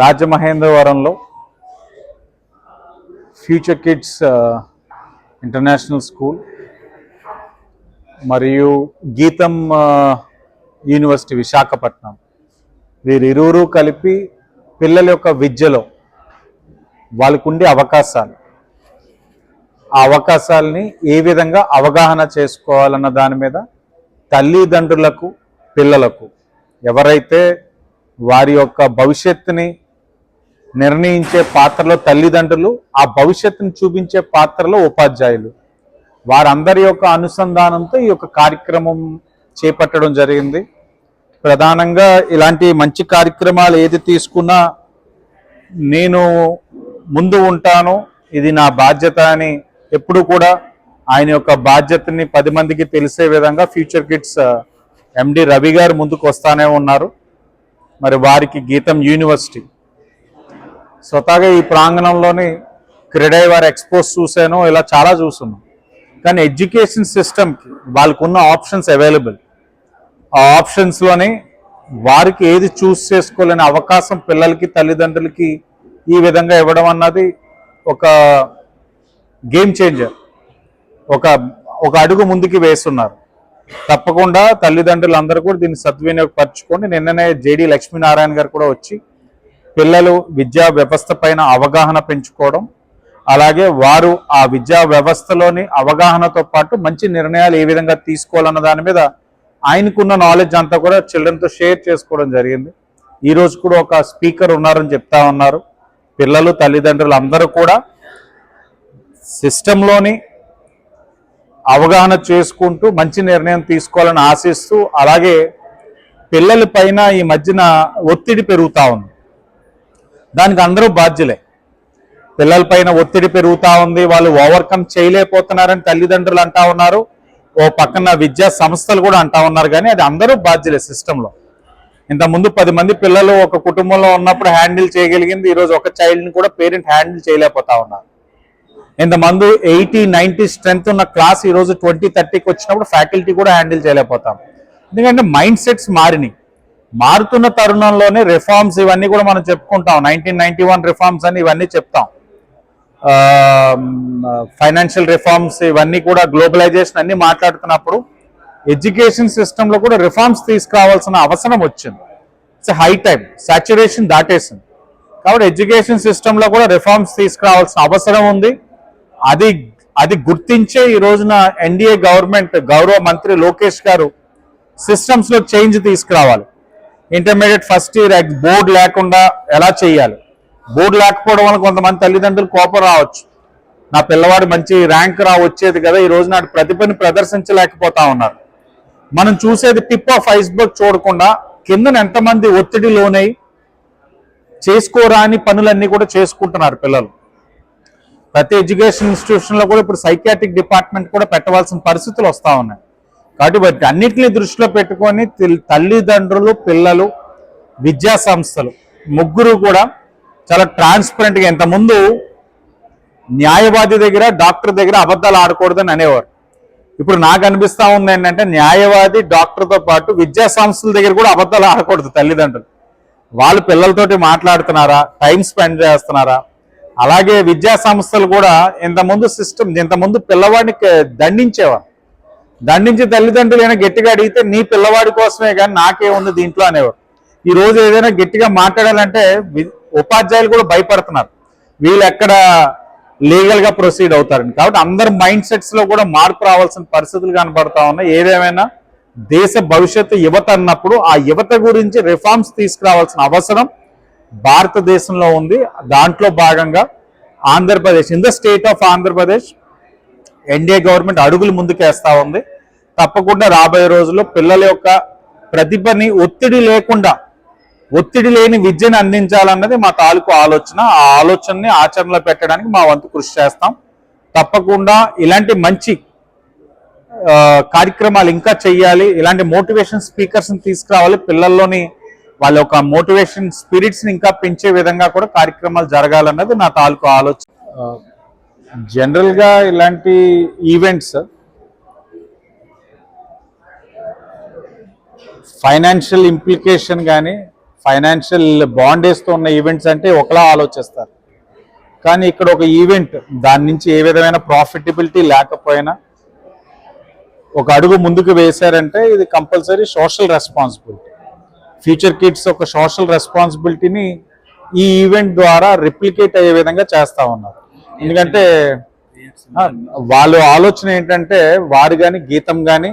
రాజమహేంద్రవరంలో future kids international school మరియు గీతం యూనివర్సిటీ విశాఖపట్నం. వీరిరువురు కలిపి పిల్లల యొక్క విద్యలో వాళ్ళకు ఉండే అవకాశాలు. ఆ అవకాశాలని ఏ విధంగా అవగాహన చేసుకోవాలన్న దాని మీద తల్లిదండ్రులకు పిల్లలకు ఎవరైతే వారి యొక్క భవిష్యత్తుని నిర్ణయించే పాత్రలో తల్లిదండ్రులు ఆ భవిష్యత్తుని చూపించే పాత్రలో ఉపాధ్యాయులు. వారందరి యొక్క అనుసంధానంతో ఈ యొక్క కార్యక్రమం చేపట్టడం జరిగింది. ప్రధానంగా ఇలాంటి మంచి కార్యక్రమాలు ఏది తీసుకున్నా నేను ముందు ఉంటాను. ఇది నా బాధ్యత అని ఎప్పుడు కూడా ఆయన యొక్క బాధ్యతని పది మందికి తెలిసే విధంగా ఫ్యూచర్ కిడ్స్ ఎండి రవి గారు ముందుకు వస్తానే ఉన్నారు. మరి వారికి గీతం యూనివర్సిటీ. స్వతహాగా ఈ ప్రాంగణంలోని క్రీడై వారి ఎక్స్పోజ్ చూసాను ఇలా చాలా చూస్తున్నాం. కానీ ఎడ్యుకేషన్ సిస్టమ్కి వాళ్ళకు ఉన్న ఆప్షన్స్ అవైలబుల్. ఆ ఆప్షన్స్లోని వారికి ఏది చూస్ చేసుకోలేని అవకాశం పిల్లలకి తల్లిదండ్రులకి ఈ విధంగా ఇవ్వడం అన్నది ఒక గేమ్ చేంజర్. ఒక ఒక అడుగు ముందుకి వేస్తున్నారు. తప్పకుండా తల్లిదండ్రులు అందరూ కూడా దీన్ని సద్వినియోగపరచుకోండి నిన్ననే జేడి లక్ష్మీనారాయణ గారు కూడా వచ్చి పిల్లలు విద్యా వ్యవస్థ పైన అవగాహన పెంచుకోవడం అలాగే వారు ఆ విద్యా వ్యవస్థలోని అవగాహనతో పాటు మంచి నిర్ణయాలు ఏ విధంగా తీసుకోవాలన్న దాని మీద ఆయనకున్న నాలెడ్జ్ అంతా కూడా చిల్డ్రన్తో షేర్ చేసుకోవడం జరిగింది. ఈరోజు కూడా ఒక స్పీకర్ ఉన్నారని చెప్తా ఉన్నారు. పిల్లలు తల్లిదండ్రులు అందరూ కూడా సిస్టంలోని అవగాహన చేసుకుంటూ మంచి నిర్ణయం తీసుకోవాలని ఆశిస్తూ అలాగే పిల్లల పైన ఈ మధ్యన ఒత్తిడి పెరుగుతూ ఉంది. దానికి అందరూ బాధ్యులే. పిల్లల పైన ఒత్తిడి పెరుగుతూ ఉంది. వాళ్ళు ఓవర్కమ్ చేయలేకపోతున్నారని తల్లిదండ్రులు అంటా ఉన్నారు. ఓ పక్కన విద్యా సంస్థలు కూడా అంటా ఉన్నారు. కానీ అది అందరూ బాధ్యులే సిస్టంలో. ఇంతకుముందు పది మంది పిల్లలు ఒక కుటుంబంలో ఉన్నప్పుడు హ్యాండిల్ చేయగలిగింది. ఈరోజు ఒక చైల్డ్ని కూడా పేరెంట్ హ్యాండిల్ చేయలేకపోతా ఉన్నారు. ఇంతమంది ఎయిటీ నైన్టీ స్ట్రెంత్ ఉన్న క్లాస్ ఈరోజు ట్వంటీ థర్టీకి వచ్చినప్పుడు ఫ్యాకల్టీ కూడా హ్యాండిల్ చేయలేకపోతాం. ఎందుకంటే మైండ్ సెట్స్ మారినాయి. మారుతున్న తరుణంలోనే రిఫార్మ్స్ ఇవన్నీ కూడా మనం చెప్పుకుంటాం. నైన్టీన్ నైన్టీ వన్ రిఫార్మ్స్ అని ఇవన్నీ చెప్తాం. ఫైనాన్షియల్ రిఫార్మ్స్ ఇవన్నీ కూడా గ్లోబలైజేషన్ అన్ని మాట్లాడుతున్నప్పుడు ఎడ్యుకేషన్ సిస్టంలో కూడా రిఫార్మ్స్ తీసుకురావాల్సిన అవసరం వచ్చింది. ఇట్స్ హై టైం సాచురేషన్ దాటేసింది. కాబట్టి ఎడ్యుకేషన్ సిస్టంలో కూడా రిఫార్మ్స్ తీసుకురావాల్సిన అవసరం ఉంది. అది అది గుర్తించే ఈ రోజున ఎన్డీఏ గవర్నమెంట్ గౌరవ మంత్రి లోకేష్ గారు సిస్టమ్స్లో చేంజ్ తీసుకురావాలి. ఇంటర్మీడియట్ ఫస్ట్ ఇయర్ బోర్డు లేకుండా ఎలా చేయాలి? బోర్డు లేకపోవడం వల్ల కొంతమంది తల్లిదండ్రులు కోపం రావచ్చు. నా పిల్లవాడు మంచి ర్యాంక్ రా వచ్చేది కదా ఈ రోజు నాటి ప్రతిభని ప్రదర్శించలేకపోతా ఉన్నారు. మనం చూసేది టిప్ ఆఫ్ ఐస్బర్గ్ చూడకుండా కిందన ఎంతమంది ఒత్తిడి లోనై చేసుకోరాని పనులన్నీ కూడా చేసుకుంటున్నారు పిల్లలు. ప్రతి ఎడ్యుకేషన్ ఇన్స్టిట్యూషన్లో కూడా ఇప్పుడు సైకాట్రిక్ డిపార్ట్మెంట్ కూడా పెట్టవలసిన పరిస్థితులు వస్తా ఉన్నాయి. కాబట్టి వాటి దృష్టిలో పెట్టుకొని తల్లిదండ్రులు పిల్లలు విద్యా సంస్థలు ముగ్గురు కూడా చాలా ట్రాన్స్పరెంట్గా ఇంతకుముందు న్యాయవాది దగ్గర డాక్టర్ దగ్గర అబద్ధాలు ఆడకూడదని అనేవారు. ఇప్పుడు నాకు అనిపిస్తా ఉంది ఏంటంటే న్యాయవాది డాక్టర్తో పాటు విద్యా సంస్థల దగ్గర కూడా అబద్ధాలు ఆడకూడదు తల్లిదండ్రులు. వాళ్ళు పిల్లలతోటి మాట్లాడుతున్నారా? టైం స్పెండ్ చేస్తున్నారా? అలాగే విద్యా సంస్థలు కూడా ఇంతకుముందు సిస్టమ్ ఇంతకుముందు పిల్లవాడిని దండించేవారు. దండించి తల్లిదండ్రులు ఏమైనా గట్టిగా అడిగితే నీ పిల్లవాడి కోసమే కానీ నాకేముంది దీంట్లో అనేవారు. ఈ రోజు ఏదైనా గట్టిగా మాట్లాడాలంటే ఉపాధ్యాయులు కూడా భయపడుతున్నారు. వీళ్ళు ఎక్కడ లీగల్గా ప్రొసీడ్ అవుతారని. కాబట్టి అందరి మైండ్ సెట్స్లో కూడా మార్పు రావాల్సిన పరిస్థితులు కనబడతా ఉన్నాయి. ఏదేమైనా దేశ భవిష్యత్తు యువత అన్నప్పుడు ఆ యువత గురించి రిఫార్మ్స్ తీసుకురావాల్సిన అవసరం భారతదేశంలో ఉంది. దాంట్లో భాగంగా Andhra Pradesh in the state of Andhra Pradesh NDA government అడుగులు ముందుకేస్తూ ఉంది. తప్పకుండా రాబోయే రోజుల్లో పిల్లల యొక్క ప్రతిభని ఒత్తిడి లేకుండా ఒత్తిడి లేని విద్యను అందించాలన్నది మా తాలూకు ఆలోచన. ఆ ఆలోచనని ఆచరణలో పెట్టడానికి మా వంతు కృషి చేస్తాం. తప్పకుండా ఇలాంటి మంచి కార్యక్రమాలు ఇంకా చెయ్యాలి. ఇలాంటి మోటివేషన్ స్పీకర్స్ని తీసుకురావాలి. పిల్లల్లోని వాళ్ళ యొక్క మోటివేషన్ స్పిరిట్స్ని ఇంకా పెంచే విధంగా కూడా కార్యక్రమాలు జరగాలన్నది నా తాలూకు ఆలోచన. జనరల్గా ఇలాంటి ఈవెంట్స్ ఫైనాన్షియల్ ఇంప్లికేషన్ కానీ ఫైనాన్షియల్ బాండేస్తో ఉన్న ఈవెంట్స్ అంటే ఒకలా ఆలోచిస్తారు. కానీ ఇక్కడ ఒక ఈవెంట్ దాని నుంచి ఏ విధమైన ప్రాఫిటబిలిటీ లేకపోయినా ఒక అడుగు ముందుకు వేశారంటే ఇది compulsory social responsibility. Future kids ఒక సోషల్ రెస్పాన్సిబిలిటీని ఈ ఈవెంట్ ద్వారా రిప్లికేట్ అయ్యే విధంగా చేస్తా ఉన్నారు. ఎందుకంటే వాళ్ళ వాళ్ళు ఆలోచన ఏంటంటే వారు కానీ గీతం కానీ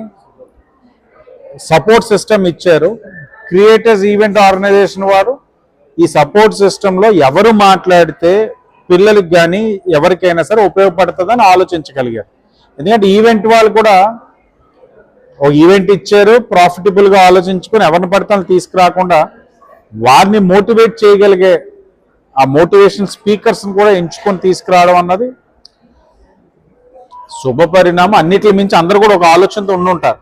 సపోర్ట్ సిస్టమ్ ఇచ్చారు. క్రియేటర్స్ ఈవెంట్ ఆర్గనైజేషన్ వారు ఈ సపోర్ట్ సిస్టంలో ఎవరు మాట్లాడితే పిల్లలకి కానీ ఎవరికైనా సరే ఉపయోగపడుతుందని ఆలోచించగలిగారు. ఎందుకంటే ఈవెంట్ వాళ్ళు కూడా ఒక ఈవెంట్ ఇచ్చారు ప్రాఫిటబుల్గా ఆలోచించుకొని ఎవరిని పడితే వాళ్ళని తీసుకురాకుండా వారిని మోటివేట్ చేయగలిగే ఆ మోటివేషన్ స్పీకర్స్ కూడా ఎంచుకొని తీసుకురావడం అన్నది శుభ పరిణామం. అన్నిటి మించి అందరూ కూడా ఒక ఆలోచనతో ఉండుంటారు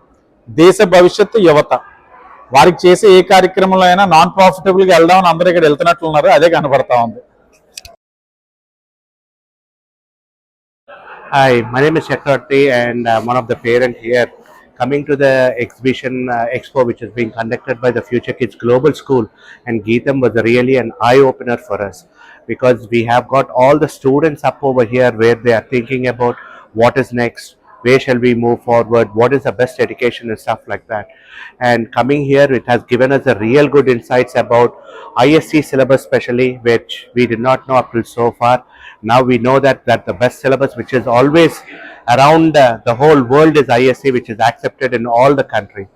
దేశ భవిష్యత్తు యువత. వారికి చేసే ఏ కార్యక్రమంలో అయినా నాన్ ప్రాఫిటబుల్గా వెళ్దామని అందరూ ఇక్కడ వెళ్తున్నట్లున్నారు అదే కనబడతా ఉంది. Hi, my name is Chakravarti and I'm one of the parents here. Coming to the exhibition uh, expo which is being conducted by the Future Kids Global School and Geetham was really an eye opener for us because we have got all the students up over here where they are thinking about what is next, where shall we move forward, what is the best education and stuff like that. And coming here, it has given us a real good insights about ISC syllabus, especially which we did not know up till so far. Now we know that that the best syllabus, which is always around uh, the whole world, is ISC, which is accepted in all the country.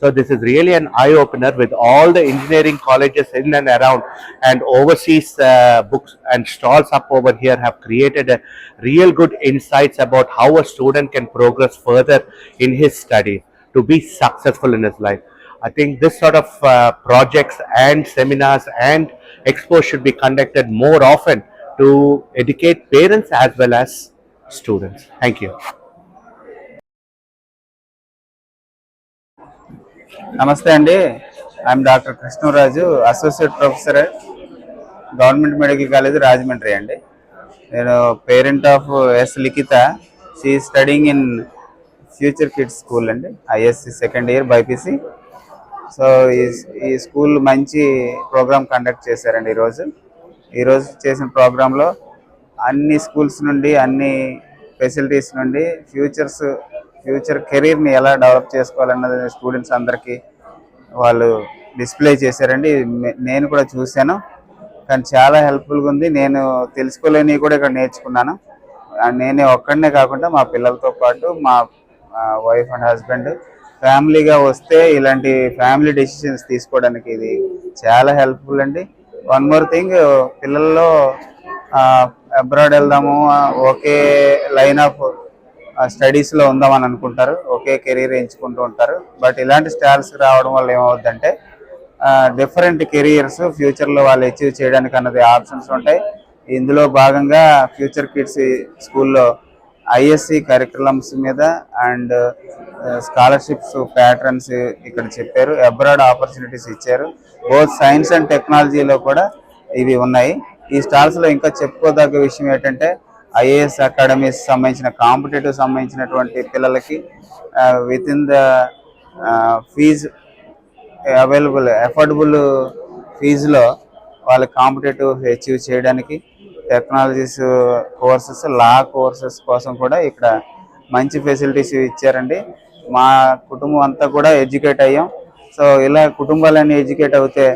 So this is really an eye opener with all the engineering colleges in and around and overseas uh, books and stalls up over here have created a real good insights about how a student can progress further in his study to be successful in his life. I think this sort of uh, projects and seminars and expos should be conducted more often to educate parents as well as students. Thank you. నమస్తే అండి. I'm doctor Krishnaraju associate professor government medical college Rajahmundry అండి. నేను parent of S Likhitha she studying in Future Kids School అండి. ISC second year BiPC so ఈ ఈ school మంచి program conduct చేశారండి ఈరోజు. ఈరోజు చేసిన ప్రోగ్రాంలో అన్ని స్కూల్స్ నుండి అన్ని ఫెసిలిటీస్ నుండి ఫ్యూచర్స్ ఫ్యూచర్ కెరీర్ని ఎలా డెవలప్ చేసుకోవాలన్నది స్టూడెంట్స్ అందరికీ వాళ్ళు డిస్ప్లే చేశారండి. నేను కూడా చూశాను. కానీ చాలా హెల్ప్ఫుల్గా ఉంది. నేను తెలుసుకోలేనివి కూడా ఇక్కడ నేర్చుకున్నాను. నేనే ఒక్కడనే కాకుండా మా పిల్లలతో పాటు మా వైఫ్ అండ్ హస్బెండ్ ఫ్యామిలీగా వస్తే ఇలాంటి ఫ్యామిలీ డెసిషన్స్ తీసుకోవడానికి ఇది చాలా హెల్ప్ఫుల్ అండి. వన్ మోర్ థింగ్ పిల్లల్లో అబ్రాడ్ వెళ్దాము ఒకే లైన్ ఆఫ్ స్టడీస్లో ఉందామని అనుకుంటారు. ఒకే కెరీర్ ఎంచుకుంటూ ఉంటారు. బట్ ఇలాంటి స్టార్స్ రావడం వల్ల ఏమవుద్దంటే డిఫరెంట్ కెరియర్స్ ఫ్యూచర్లో వాళ్ళు అచీవ్ చేయడానికి అన్నది ఆప్షన్స్ ఉంటాయి. ఇందులో భాగంగా ఫ్యూచర్ కిడ్స్ స్కూల్లో ఐఎస్సి కరికులమ్స్ మీద అండ్ స్కాలర్షిప్స్ ప్యాటర్న్స్ ఇక్కడ చెప్పారు. అబ్రాడ్ ఆపర్చునిటీస్ ఇచ్చారు. బోత్ సైన్స్ అండ్ టెక్నాలజీలో కూడా ఇవి ఉన్నాయి. ఈ స్టాల్స్లో ఇంకా చెప్పుకోదగ్గ విషయం ఏంటంటే ఐఏఎస్ అకాడమీస్ సంబంధించిన కాంపిటేటివ్ సంబంధించినటువంటి పిల్లలకి with in the fee available affordable ఫీజులో వాళ్ళ కాంపిటేటివ్ అచీవ్ చేయడానికి టెక్నాలజీస్ కోర్సెస్ లా కోర్సెస్ కోసం కూడా ఇక్కడ మంచి ఫెసిలిటీస్ ఇచ్చారండి. మా కుటుంబం అంతా కూడా ఎడ్యుకేట్ అయ్యాం. సో ఇలా కుటుంబాలన్నీ ఎడ్యుకేట్ అవుతే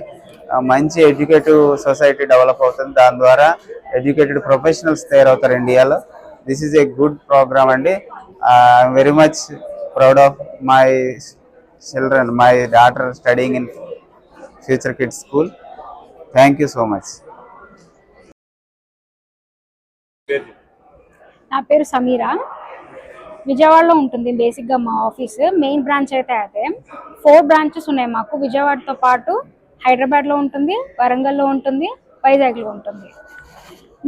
మంచి ఎడ్యుకేటివ్ సొసైటీ డెవలప్ అవుతుంది. దాని ద్వారా ఎడ్యుకేటెడ్ ప్రొఫెషనల్స్ తయారవుతారు ఇండియాలో. This is a good programme అండి. I'm very much proud of my children my daughter studying in Future Kids School thank you so much నా పేరు సమీరా. విజయవాడలో ఉంటుంది బేసిక్గా మా ఆఫీస్. మెయిన్ బ్రాంచ్ అయితే అదే. ఫోర్ బ్రాంచెస్ ఉన్నాయి మాకు. విజయవాడతో పాటు హైదరాబాద్లో ఉంటుంది వరంగల్లో ఉంటుంది వైజాగ్లో ఉంటుంది.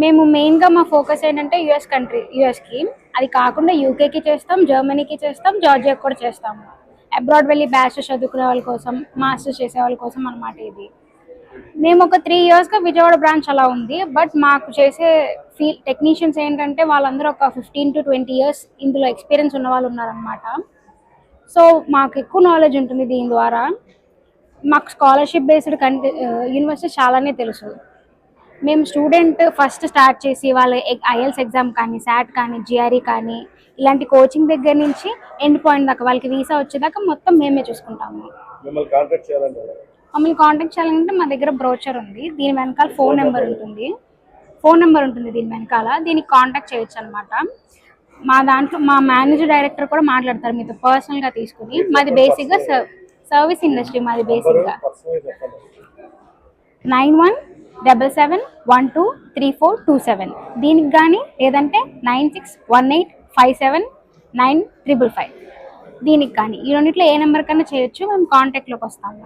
మేము మెయిన్గా మా ఫోకస్ ఏంటంటే యుఎస్ కంట్రీ యుఎస్కి అది కాకుండా యూకేకి చేస్తాం జర్మనీకి చేస్తాం జార్జియాకి కూడా చేస్తాము. అబ్రాడ్ వెళ్ళి బ్యాచెస్ చదువుకునే వాళ్ళ కోసం మాస్టర్స్ చేసే వాళ్ళ కోసం అనమాట ఇది. మేము ఒక త్రీ ఇయర్స్గా విజయవాడ బ్రాంచ్ అలా ఉంది బట్ మాకు చేసే ఫీల్ టెక్నీషియన్స్ ఏంటంటే వాళ్ళందరూ ఒక ఫిఫ్టీన్ టు ట్వంటీ ఇయర్స్ ఇందులో ఎక్స్పీరియన్స్ ఉన్న వాళ్ళు ఉన్నారనమాట సో మాకు ఎక్కువ నాలెడ్జ్ ఉంటుంది దీని ద్వారా. మాకు స్కాలర్షిప్ బేస్డ్ కంటే యూనివర్సిటీ చాలానే తెలుసు. మేము స్టూడెంట్ ఫస్ట్ స్టార్ట్ చేసి వాళ్ళ ఐఎల్స్ ఎగ్జామ్ కానీ శాట్ కానీ జిఆర్ఈ కానీ ఇలాంటి కోచింగ్ దగ్గర నుంచి ఎండ్ పాయింట్ దాకా వాళ్ళకి వీసా వచ్చేదాకా మొత్తం మేమే చూసుకుంటాము. మిమ్మల్ని కాంటాక్ట్ చేయాలంటే మమ్మల్ని కాంటాక్ట్ చేయాలంటే మా దగ్గర బ్రోచర్ ఉంది. దీని వెనకాల ఫోన్ నెంబర్ ఉంటుంది. ఫోన్ నెంబర్ ఉంటుంది దీని వెనకాల. దీనికి కాంటాక్ట్ చేయొచ్చు అనమాట మా దాంట్లో మా మేనేజర్ డైరెక్టర్ కూడా మాట్లాడతారు మీతో పర్సనల్గా తీసుకుని. మాది బేసిక్గా సర్వీస్ ఇండస్ట్రీ మాది బేసిక్గా nine one double seven one two three four two seven. దీనికి కానీ లేదంటే nine six one eight five seven nine triple five. దీనికి కానీ ఈ రెండిట్లో ఏ నెంబర్ కన్నా చేయొచ్చు? మేము కాంటాక్ట్లోకి వస్తాము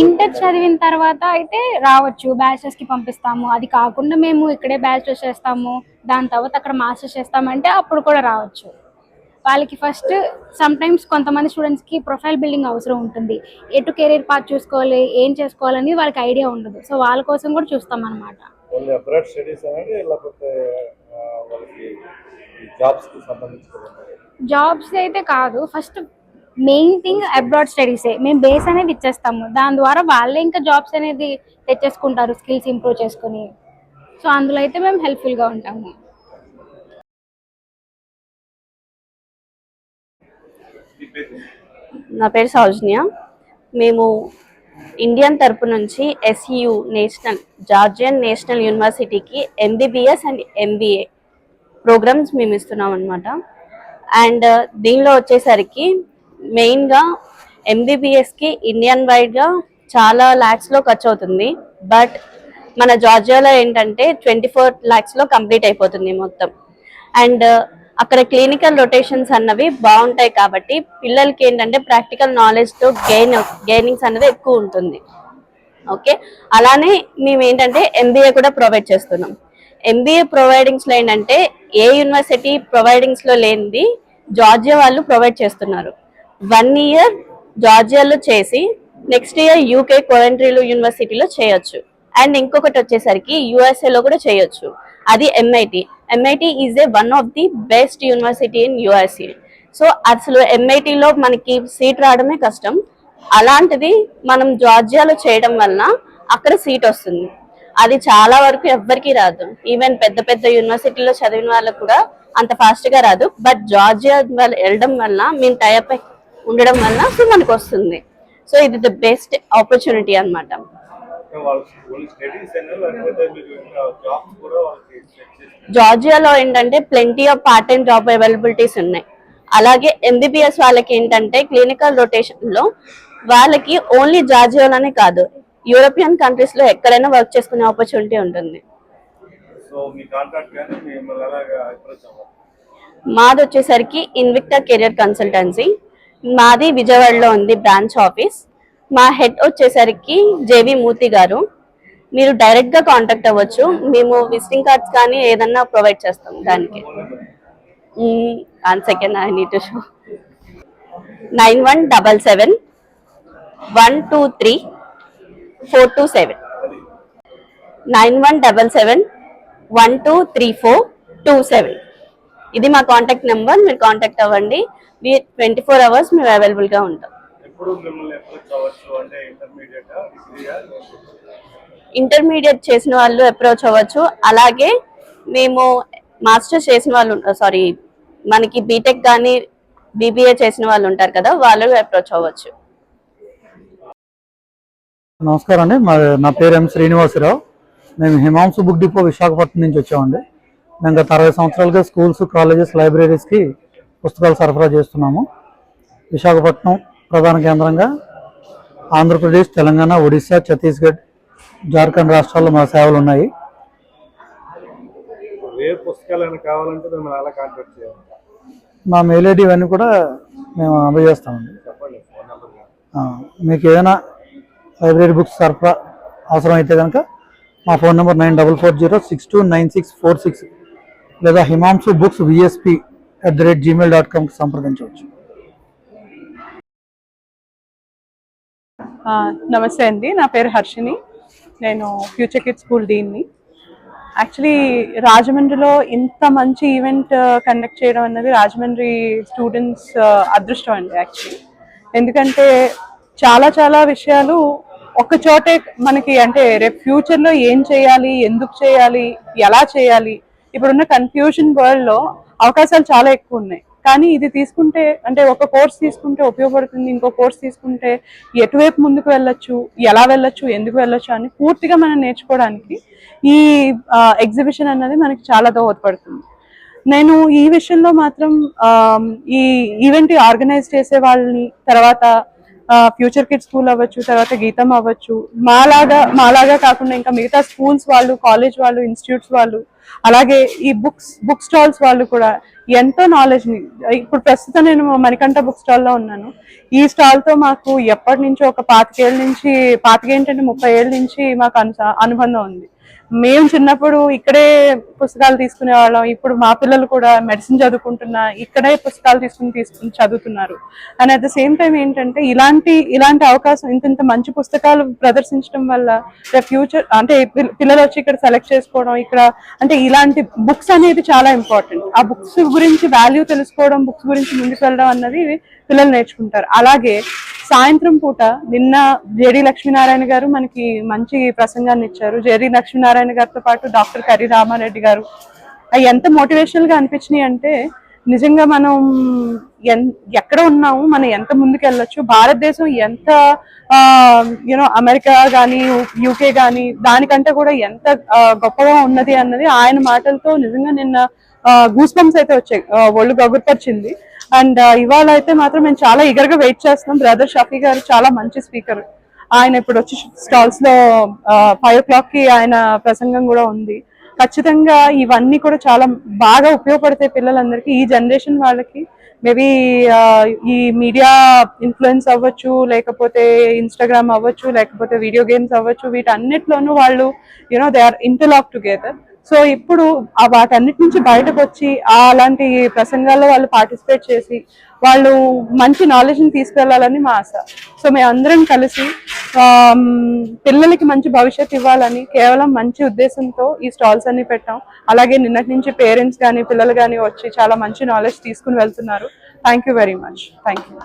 ఇంటర్ చదివిన తర్వాత అయితే రావచ్చు. బ్యాచిలర్స్కి పంపిస్తాము. అది కాకుండా మేము ఇక్కడే బ్యాచిలర్స్ చేస్తాము. దాని తర్వాత అక్కడ మాస్టర్స్ చేస్తామంటే అప్పుడు కూడా రావచ్చు. వాళ్ళకి ఫస్ట్ సమ్ టైమ్స్ కొంతమంది స్టూడెంట్స్కి ప్రొఫైల్ బిల్డింగ్ అవసరం ఉంటుంది. ఎటు కెరీర్ పాత్ చూసుకోవాలి ఏం చేసుకోవాలని వాళ్ళకి ఐడియా ఉండదు. సో వాళ్ళ కోసం కూడా చూస్తాం అనమాట జాబ్స్ అయితే కాదు. ఫస్ట్ మెయిన్ థింగ్ అబ్రాడ్ స్టడీసే మేము బేస్ అనేది ఇచ్చేస్తాము. దాని ద్వారా వాళ్ళే ఇంకా జాబ్స్ అనేది తెచ్చేసుకుంటారు స్కిల్స్ ఇంప్రూవ్ చేసుకుని. సో అందులో అయితే మేము హెల్ప్ఫుల్గా ఉంటాము. నా పేరు సౌజన్య. మేము ఇండియన్ తరపు నుంచి ఎస్యు నేషనల్ జార్జియన్ నేషనల్ యూనివర్సిటీకి ఎంబీబీఎస్ అండ్ ఎంబీఏ ప్రోగ్రామ్స్ మేము ఇస్తున్నాం అనమాట అండ్ దీనిలో వచ్చేసరికి మెయిన్గా ఎంబీబీఎస్కి ఇండియన్ వైడ్గా చాలా ల్యాక్స్లో ఖర్చు అవుతుంది బట్ మన జార్జియాలో ఏంటంటే ట్వంటీ ఫోర్ ల్యాక్స్లో కంప్లీట్ అయిపోతుంది మొత్తం. అండ్ అక్కడ క్లినికల్ రొటేషన్స్ అన్నవి బాగుంటాయి కాబట్టి పిల్లలకి ఏంటంటే ప్రాక్టికల్ నాలెడ్జ్తో గెయిన్ గెయినింగ్స్ అనేది ఎక్కువ ఉంటుంది. ఓకే? అలానే మేము ఏంటంటే ఎంబీఏ కూడా ప్రొవైడ్ చేస్తున్నాం. ఎంబీఏ ప్రొవైడింగ్స్లో ఏంటంటే ఏ యూనివర్సిటీ ప్రొవైడింగ్స్లో లేనిది జార్జియా వాళ్ళు ప్రొవైడ్ చేస్తున్నారు. వన్ ఇయర్ జార్జియాలో చేసి నెక్స్ట్ ఇయర్ యూకే కోవెంట్రీలో యూనివర్సిటీలో చేయొచ్చు. అండ్ ఇంకొకటి వచ్చేసరికి యూఎస్ఏలో కూడా చేయొచ్చు. అది MIT MIT is a one of the best university in USA so అసలు ఎంఐటిలో మనకి సీట్ రావడమే కష్టం. అలాంటిది మనం జార్జియాలో చేయడం వలన అక్కడ సీట్ వస్తుంది. అది చాలా వరకు ఎవ్వరికి రాదు. ఈవెన్ పెద్ద పెద్ద యూనివర్సిటీలో చదివిన వాళ్ళకు కూడా అంత ఫాస్ట్గా రాదు. బట్ జార్జియా వెళ్ళడం వల్ల మేము టైప్ ఉండడం వల్ల సో మనకు వస్తుంది. సో ఇది ద బెస్ట్ ఆపర్చునిటీ అనమాట జార్జియాలో ఏంటంటే plenty of part time job availabilities ఉన్నాయి. అలాగే ఎంబీబీఎస్ వాళ్ళకి ఏంటంటే క్లినికల్ రొటేషన్లో వాళ్ళకి ఓన్లీ జార్జియాలోనే కాదు యూరోపియన్ కంట్రీస్లో ఎక్కడైనా వర్క్ చేసుకునే ఆపర్చునిటీ ఉంటుంది. మాది వచ్చేసరికి ఇన్విక్టా కెరియర్ కన్సల్టెన్సీ మాది విజయవాడలో ఉంది బ్రాంచ్ ఆఫీస్ మా హెడ్ వచ్చేసరికి జేవి మూర్తి గారు. మీరు డైరెక్ట్గా కాంటాక్ట్ అవ్వచ్చు. మేము విజిటింగ్ కార్డ్స్ కానీ ఏదన్నా ప్రొవైడ్ చేస్తాం దానికి. One second I need show nine one double seven one two three four two seven nine one double seven one two three four two seven ఇది మా కాంటాక్ట్ నెంబర్ మీరు contact అవ్వండి. Twenty four hours మేము అవైలబుల్గా ఉంటాం. ఎప్పుడు మిమ్మల్ని approach అవ్వచ్చు? అంటే ఇంటర్మీడియట్ ఇంటర్మీడియట్ చేసిన వాళ్ళు అప్రోచ్ అవ్వచ్చు. అలాగే మేము మాస్టర్స్ చేసిన వాళ్ళు సారీ మనకి బీటెక్ కానీ బీబీఏ చేసిన వాళ్ళు ఉంటారు కదా వాళ్ళు అప్రోచ్ అవ్వచ్చు. నమస్కారం అండి మా నా పేరు ఎం శ్రీనివాసరావు. మేము హిమాంశు బుక్ డిపో విశాఖపట్నం నుంచి వచ్చామండి. మేము గత అరవై సంవత్సరాలుగా స్కూల్స్ కాలేజెస్ లైబ్రరీస్కి పుస్తకాలు సరఫరా చేస్తున్నాము. విశాఖపట్నం ప్రధాన కేంద్రంగా ఆంధ్రప్రదేశ్ తెలంగాణ ఒడిశా ఛత్తీస్గఢ్ జార్ఖండ్ రాష్ట్రాల్లో మా సేవలు ఉన్నాయి. మా మెయిల్ ఐడి ఇవన్నీ కూడా మేము అందజేస్తామండి. మీకు ఏదైనా లైబ్రరీ బుక్స్ సరఫరా అవసరం అయితే కనుక మా phone number nine double four zero six two nine six four six లేదా Himanshu books VSP at the rate Gmail dot కామ్కి సంప్రదించవచ్చు. నమస్తే అండి. నా పేరు హర్షిని నేను ఫ్యూచర్ కిడ్ స్కూల్ డీన్ని. యాక్చువల్లీ రాజమండ్రిలో ఇంత మంచి ఈవెంట్ కండక్ట్ చేయడం అన్నది రాజమండ్రి స్టూడెంట్స్ అదృష్టం అండి యాక్చువల్లీ ఎందుకంటే చాలా చాలా విషయాలు ఒక చోటే మనకి అంటే రేపు ఫ్యూచర్లో ఏం చేయాలి ఎందుకు చేయాలి ఎలా చేయాలి ఇప్పుడున్న కన్ఫ్యూజన్ వరల్డ్లో అవకాశాలు చాలా ఎక్కువ ఉన్నాయి. కానీ ఇది తీసుకుంటే అంటే ఒక కోర్స్ తీసుకుంటే ఉపయోగపడుతుంది ఇంకో కోర్స్ తీసుకుంటే ఎటువైపు ముందుకు వెళ్ళొచ్చు ఎలా వెళ్ళొచ్చు ఎందుకు వెళ్ళొచ్చు అని పూర్తిగా మనం నేర్చుకోవడానికి ఈ ఎగ్జిబిషన్ అన్నది మనకి చాలా దోహదపడుతుంది. నేను ఈ విషయంలో మాత్రం ఈ ఈవెంట్ ఆర్గనైజ్ చేసే వాళ్ళని తర్వాత ఫ్యూచర్ కిడ్ స్కూల్ అవ్వచ్చు తర్వాత గీతం అవ్వచ్చు. మాలాగా మాలాగా కాకుండా ఇంకా మిగతా స్కూల్స్ వాళ్ళు కాలేజ్ వాళ్ళు ఇన్స్టిట్యూట్స్ వాళ్ళు అలాగే ఈ బుక్స్ బుక్ స్టాల్స్ వాళ్ళు కూడా ఎంతో నాలెడ్జ్ని ఇప్పుడు ప్రస్తుతం నేను మణికంఠ బుక్ స్టాల్లో ఉన్నాను. ఈ స్టాల్తో మాకు ఎప్పటి నుంచో ఒక పాతికేళ్ళ నుంచి పాతికేంటంటే ముప్పై ఏళ్ళ నుంచి మాకు అనుబంధం ఉంది. మేము చిన్నప్పుడు ఇక్కడే పుస్తకాలు తీసుకునే వాళ్ళం. ఇప్పుడు మా పిల్లలు కూడా మెడిసిన్ చదువుకుంటున్నా ఇక్కడే పుస్తకాలు తీసుకుని తీసుకుని చదువుతున్నారు. And at the same time ఏంటంటే ఇలాంటి ఇలాంటి అవకాశం ఇంత ఇంత మంచి పుస్తకాలు ప్రదర్శించడం వల్ల ఫ్యూచర్ అంటే పిల్లలు వచ్చి ఇక్కడ సెలెక్ట్ చేసుకోవడం ఇక్కడ అంటే ఇలాంటి బుక్స్ అనేది చాలా ఇంపార్టెంట్ ఆ బుక్స్ గురించి వాల్యూ తెలుసుకోవడం బుక్స్ గురించి ముందుకు వెళ్ళడం అన్నది పిల్లలు నేర్చుకుంటారు. అలాగే సాయంత్రం పూట నిన్న జేడి లక్ష్మీనారాయణ గారు మనకి మంచి ప్రసంగాన్ని ఇచ్చారు. జేడి లక్ష్మీనారాయణ గారితో పాటు డాక్టర్ కరి రామారెడ్డి గారు. అవి ఎంత మోటివేషనల్గా అనిపించినాయి అంటే నిజంగా మనం ఎన్ ఎక్కడ ఉన్నాము మనం ఎంత ముందుకు వెళ్ళొచ్చు భారతదేశం ఎంత యూనో అమెరికా కానీ యూకే కానీ దానికంటే కూడా ఎంత గొప్పగా ఉన్నది అన్నది ఆయన మాటలతో నిజంగా నిన్న గూస్ బంప్స్ అయితే వచ్చాయి. ఒళ్ళు గగుర్పరిచింది. అండ్ ఇవాళ అయితే మాత్రం మేము చాలా eager గా వెయిట్ చేస్తున్నాం. బ్రదర్ షఫీ గారు చాలా మంచి స్పీకర్ ఆయన ఇప్పుడు వచ్చి స్టాల్స్లో ఫైవ్ ఓ క్లాక్కి ఆయన ప్రసంగం కూడా ఉంది. ఖచ్చితంగా ఇవన్నీ కూడా చాలా బాగా ఉపయోగపడతాయి పిల్లలందరికీ. ఈ జనరేషన్ వాళ్ళకి మేబీ ఈ మీడియా ఇన్ఫ్లుయెన్స్ అవ్వచ్చు లేకపోతే ఇన్స్టాగ్రామ్ అవ్వచ్చు లేకపోతే వీడియో గేమ్స్ అవ్వచ్చు వీటన్నిటిలోనూ వాళ్ళు you know they are interlock together so ఇప్పుడు వాటన్నిటి నుంచి బయటకు వచ్చి అలాంటి ప్రసంగాల్లో వాళ్ళు పార్టిసిపేట్ చేసి వాళ్ళు మంచి నాలెడ్జ్ని తీసుకెళ్ళాలని మా ఆశ. సో మేము అందరం కలిసి పిల్లలకి మంచి భవిష్యత్ ఇవ్వాలని కేవలం మంచి ఉద్దేశంతో ఈ స్టాల్స్ అన్ని పెట్టాం. అలాగే నిన్నటి నుంచి పేరెంట్స్ కానీ పిల్లలు కానీ వచ్చి చాలా మంచి నాలెడ్జ్ తీసుకుని వెళ్తున్నారు. Thank you very much thank you